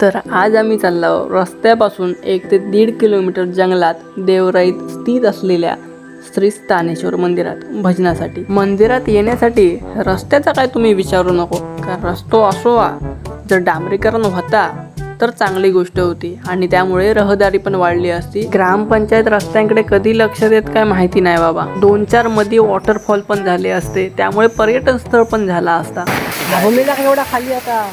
तर आज आम्ही चाललो रस्त्यापासून एक ते दीड किलोमीटर जंगलात देवराईत स्थित असलेल्या श्री स्थानेश्वर मंदिरात भजनासाठी. मंदिरात येण्यासाठी रस्त्याचा काय तुम्ही विचारू नको कारण रस्तो असो वा जर डांबरीकरण होता तर चांगली गोष्ट होती आणि त्यामुळे रहदारी पण वाढली असती. ग्रामपंचायत रस्त्यांकडे कधी लक्ष देत काय माहिती नाही बाबा. दोन चारमध्ये वॉटरफॉल पण झाले असते त्यामुळे पर्यटन स्थळ पण झाला असता. एवढा खाली आता?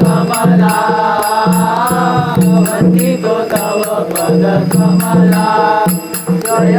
कमला वंदितो तव पद कमला जय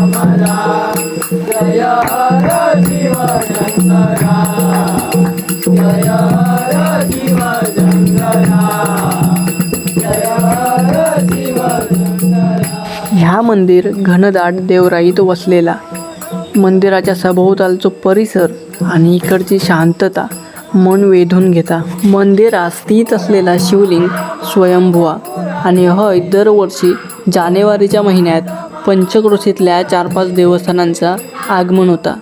ह्या मंदिर घनदाट देवराईत वसलेला. मंदिराच्या सभोवतालचा परिसर आणि इकडची शांतता मन वेधून घेता. मंदिरात स्थित असलेला शिवलिंग स्वयंभुवा आणि हय दरवर्षी जानेवारीच्या महिन्यात पंचक्रोशीतल्या चार पाच देवस्थानांचा आगमन होता.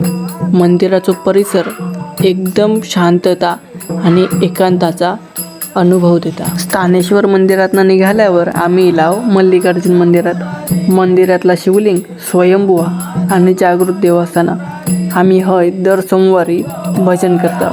मंदिराचा परिसर एकदम शांतता आणि एकांताचा अनुभव देता. स्थानेश्वर मंदिरातनं निघाल्यावर आम्ही लाव मल्लिकार्जुन मंदिरात मंदिरातला शिवलिंग स्वयंभुवा आणि जागृत देवस्थाना. आम्ही हय दर सोमवारी भजन करतो.